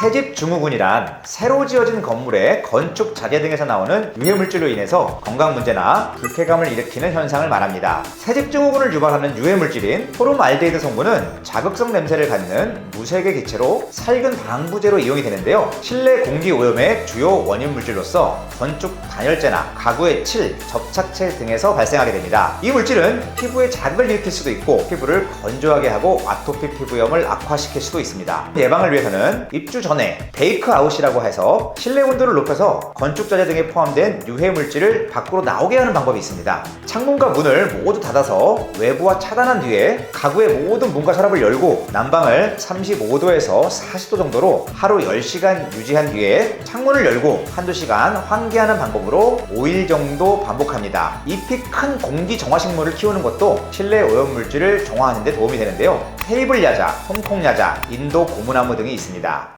새집 증후군이란 새로 지어진 건물의 건축 자재 등에서 나오는 유해물질로 인해서 건강 문제나 불쾌감을 일으키는 현상을 말합니다. 새집 증후군을 유발하는 유해물질인 포름알데히드 성분은 자극성 냄새를 갖는 무색의 기체로 살균 방부제로 이용이 되는데요. 실내 공기 오염의 주요 원인 물질로서 건축 단열재나 가구의 칠, 접착체 등에서 발생하게 됩니다. 이 물질은 피부에 자극을 일으킬 수도 있고 피부를 건조하게 하고 아토피 피부염을 악화시킬 수도 있습니다. 예방을 위해서는 입주 전에 베이크 아웃이라고 해서 실내 온도를 높여서 건축 자재 등에 포함된 유해 물질을 밖으로 나오게 하는 방법이 있습니다. 창문과 문을 모두 닫아서 외부와 차단한 뒤에 가구의 모든 문과 서랍을 열고 난방을 35도에서 40도 정도로 하루 10시간 유지한 뒤에 창문을 열고 한두 시간 환기하는 방법으로 5일 정도 반복합니다. 잎이 큰 공기 정화식물을 키우는 것도 실내 오염 물질을 정화하는 데 도움이 되는데요. 테이블 야자, 홍콩 야자, 인도 고무나무 등이 있습니다.